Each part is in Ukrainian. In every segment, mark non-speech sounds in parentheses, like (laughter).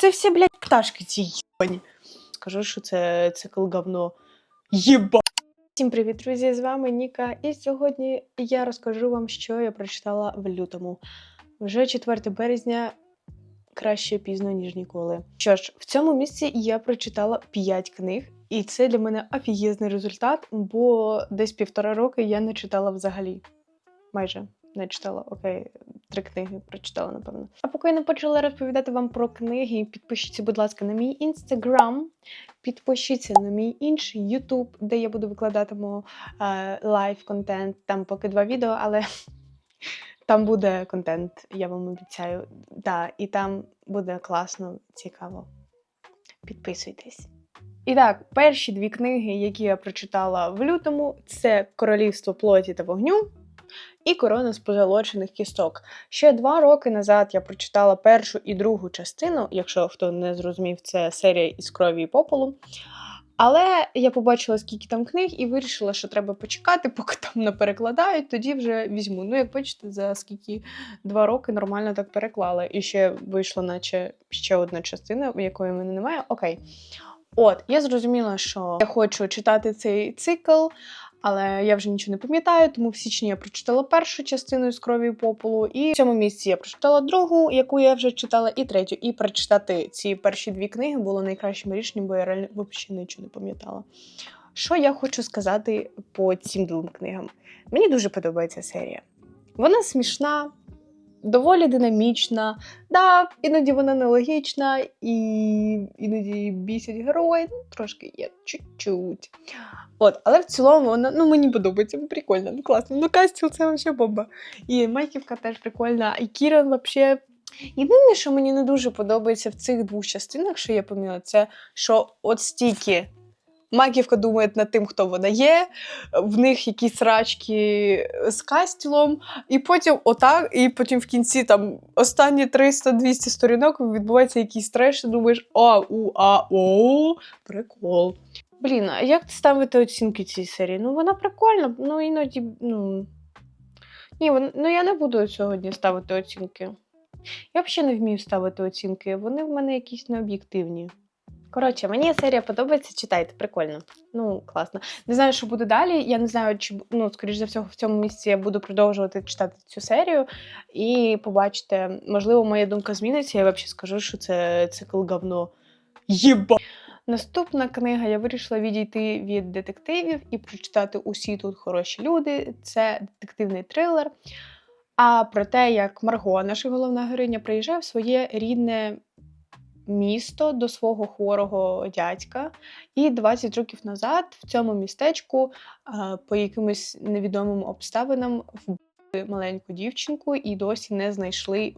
Це всі, блядь, пташки ці їбані. Скажу, що це цикл говно. Єба. Всім привіт, друзі! З вами Ніка. І сьогодні я розкажу вам, що я прочитала в лютому. Вже 4 березня. Краще пізно, ніж ніколи. Що ж, в цьому місці я прочитала 5 книг, і це для мене офігезний результат, бо десь півтора роки я не читала взагалі. Майже не читала. Окей, три книги прочитала, напевно. А поки я не почала розповідати вам про книги, підпишіться, будь ласка, на мій інстаграм, підпишіться на мій інший Ютуб, де я буду викладатиму е, лайв контент. Там поки два відео, але (laughs) там буде контент, я вам обіцяю. Да, і там буде класно, цікаво. Підписуйтесь. І так, перші дві книги, які я прочитала в лютому, це Королівство плоті та вогню і Корона з позолочених кісток. Ще два роки назад я прочитала першу і другу частину, якщо хто не зрозумів, це серія із крові і попелу. Але я побачила, скільки там книг, і вирішила, що треба почекати, поки там не перекладають, тоді вже візьму. Ну, як бачите, за скільки два роки нормально так переклала. І ще вийшла, наче ще одна частина, якої мене немає. Окей. От, я зрозуміла, що я хочу читати цей цикл, але я вже нічого не пам'ятаю, тому в січні я прочитала першу частину з крові і попелу, і в цьому місці я прочитала другу, яку я вже читала, і третю. І прочитати ці перші дві книги було найкращим рішенням, бо я реально взагалі нічого не пам'ятала. Що я хочу сказати по цим двом книгам? Мені дуже подобається серія. Вона смішна, доволі динамічна. Да, іноді вона нелогічна, і іноді бісять герої, ну, трошки є, чуть-чуть. От, але в цілому вона ну, мені подобається, прикольно, ну класно. Ну, Кастіл це взагалі бомба. І Майківка теж прикольна, і Кіран взагалі. Єдине, що мені не дуже подобається в цих двох частинах, що я поміла, це що от стільки Маківка думає над тим, хто вона є, в них якісь рачки з кастілом, і потім отак, і потім в кінці там останні 300-200 сторінок відбувається якийсь треш, і думаєш, а, у, а, о, прикол. Блін, а як ти ставити оцінки цій серії? Ну, вона прикольна, ну іноді, ну. Ні, вон, ну я не буду сьогодні ставити оцінки. Я взагалі не вмію ставити оцінки, вони в мене якісь необ'єктивні. Коротше, мені серія подобається, читайте, прикольно. Ну, класно. Не знаю, що буде далі. Я не знаю, чи ну, скоріш за всього, в цьому місці я буду продовжувати читати цю серію. І побачите, можливо, моя думка зміниться. Я взагалі скажу, що це цикл говно. Єба! Наступна книга я вирішила відійти від детективів і прочитати усі тут хороші люди. Це детективний трилер. А про те, як Марго, наша головна героїня, приїжджає в своє рідне місто до свого хворого дядька. І 20 років назад в цьому містечку по якимось невідомим обставинам вбили маленьку дівчинку і досі не знайшли.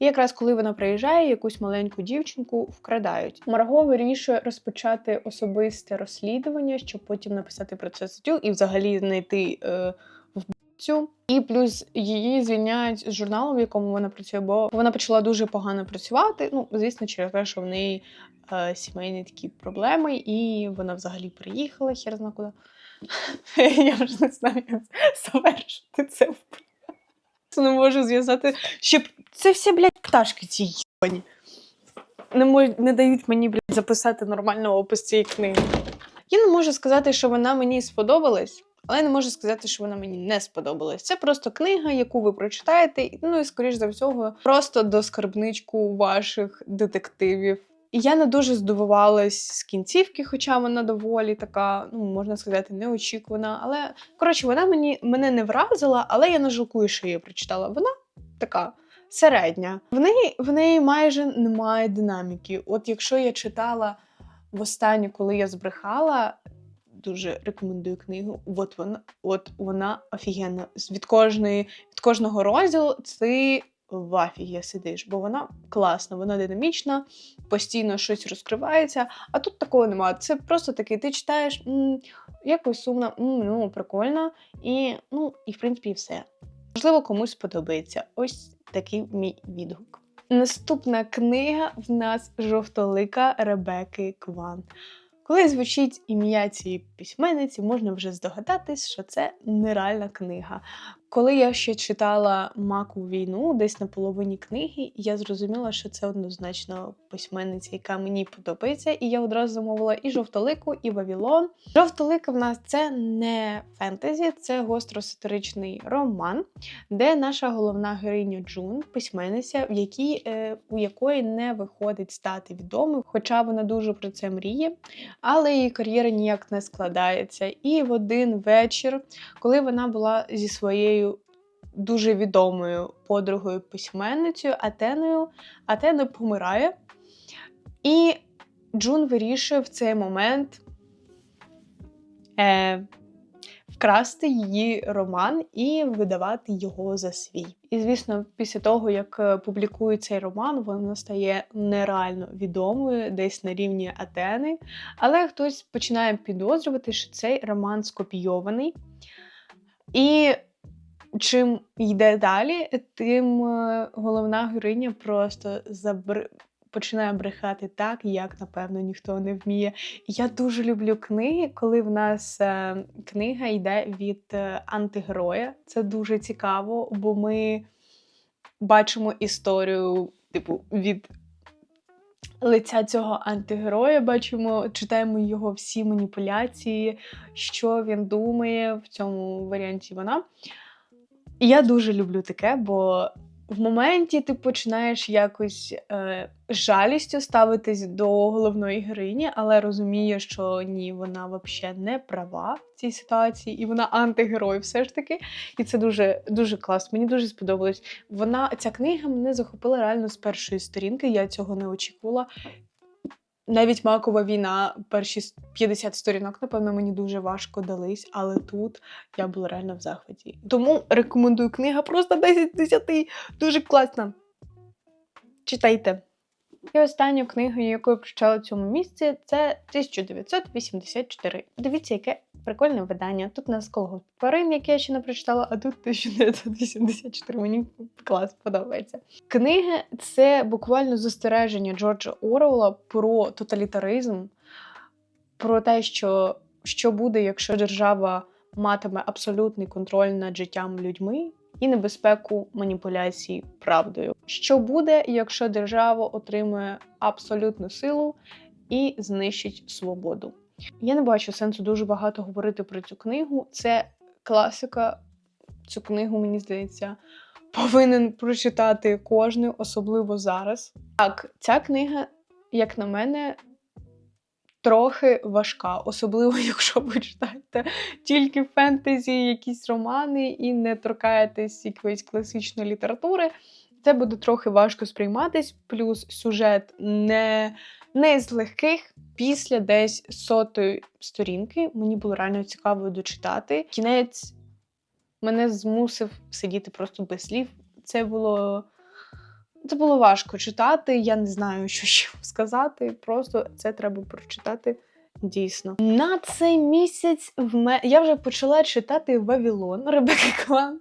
І якраз коли вона приїжджає, якусь маленьку дівчинку вкрадають. Марго вирішує розпочати особисте розслідування, щоб потім написати про це статтю і взагалі знайти е, вбивцю. І плюс її звільняють з журналу, в якому вона працює, бо вона почала дуже погано працювати. Ну, звісно, через те, що в неї е, сімейні такі проблеми, і вона взагалі приїхала, хер зна куди. (laughs) Я вже не знаю, як завершити це. Не можу зв'язати, щоб це всі, блядь, пташки ці їбані. Не, мож... не дають мені, блядь, записати нормально опис цієї книги. Я не можу сказати, що вона мені сподобалась. Але не можу сказати, що вона мені не сподобалась. Це просто книга, яку ви прочитаєте, ну і, скоріш за всього, просто до скарбничку ваших детективів. І я не дуже здивувалась з кінцівки, хоча вона доволі така, ну можна сказати, неочікувана. Але коротше, вона мені мене не вразила, але я не жалкую, що її прочитала. Вона така. Середня. В неї в неї майже немає динаміки. От якщо я читала востаннє, коли я збрехала, дуже рекомендую книгу. От вона, от вона офігенна. Від кожної, від кожного розділу ти в афігі сидиш, бо вона класна, вона динамічна, постійно щось розкривається. А тут такого немає. Це просто такий, ти читаєш м, якось сумно, м, ну прикольно, і ну, і в принципі все. Можливо, комусь сподобається. Ось такий мій відгук. Наступна книга в нас жовтолика Ребеки Кван. Коли звучить ім'я цієї письменниці, можна вже здогадатись, що це нереальна книга. Коли я ще читала Маку війну, десь на половині книги, я зрозуміла, що це однозначно письменниця, яка мені подобається. І я одразу замовила і жовтолику, і Вавілон. Жовтолика в нас це не фентезі, це гостросатиричний роман, де наша головна героїня Джун, письменниця, в якій, е, у якої не виходить стати відомою, хоча вона дуже про це мріє, але її кар'єра ніяк не складається. І в один вечір, коли вона була зі своєю дуже відомою подругою письменницею Атеною, Атена помирає, і Джун вирішує в цей момент е, вкрасти її роман і видавати його за свій. І, звісно, після того, як е, публікує цей роман, вона стає нереально відомою десь на рівні Атени. Але хтось починає підозрювати, що цей роман скопійований. І чим йде далі, тим е, головна героїня просто забр... починає брехати так, як, напевно, ніхто не вміє. Я дуже люблю книги, коли в нас е, книга йде від е, антигероя. Це дуже цікаво, бо ми бачимо історію, типу, від лиця цього антигероя, бачимо, читаємо його всі маніпуляції, що він думає в цьому варіанті вона. І я дуже люблю таке, бо в моменті ти починаєш якось е, жалістю ставитись до головної героїні, але розумієш, що ні, вона взагалі не права в цій ситуації, і вона антигерой все ж таки. І це дуже дуже класно. Мені дуже сподобалось. Вона ця книга мене захопила реально з першої сторінки. Я цього не очікувала. Навіть макова війна, перші 50 сторінок, напевно, мені дуже важко дались, але тут я була реально в захваті. Тому рекомендую книга просто 10 з 10. Дуже класна. Читайте. І останню книгу, яку я прочитала в цьому місці, це 1984. Дивіться, яке прикольне видання. Тут у нас колгосп тварин, яке я ще не прочитала, а тут 1984. Мені клас подобається. Книги це буквально застереження Джорджа Оруелла про тоталітаризм, про те, що, що буде, якщо держава матиме абсолютний контроль над життям людьми. І небезпеку маніпуляцій правдою. Що буде, якщо держава отримує абсолютну силу і знищить свободу? Я не бачу сенсу дуже багато говорити про цю книгу. Це класика. Цю книгу, мені здається, повинен прочитати кожен, особливо зараз. Так, ця книга, як на мене, трохи важка, особливо, (laughs) якщо ви читаєте тільки фентезі, якісь романи і не торкаєтесь якоїсь класичної літератури. Це буде трохи важко сприйматись, плюс сюжет не, не з легких. Після десь сотої сторінки мені було реально цікаво дочитати. Кінець мене змусив сидіти просто без слів. Це було це було важко читати. Я не знаю, що ще сказати. Просто це треба прочитати дійсно. На цей місяць в мене я вже почала читати Вавілон (laughs) Ребекки Клан.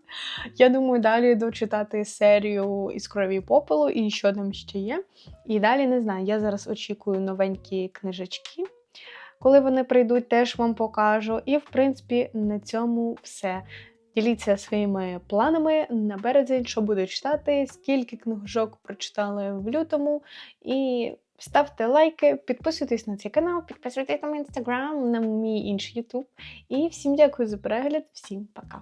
Я думаю, далі дочитати серію із крові попелу і що там ще є. І далі не знаю. Я зараз очікую новенькі книжечки. Коли вони прийдуть, теж вам покажу. І, в принципі, на цьому все. Діліться своїми планами на березень, що буду читати, скільки книжок прочитали в лютому. І ставте лайки, підписуйтесь на цей канал, підписуйтесь на мій інстаграм, на мій інший ютуб. І всім дякую за перегляд, всім пока!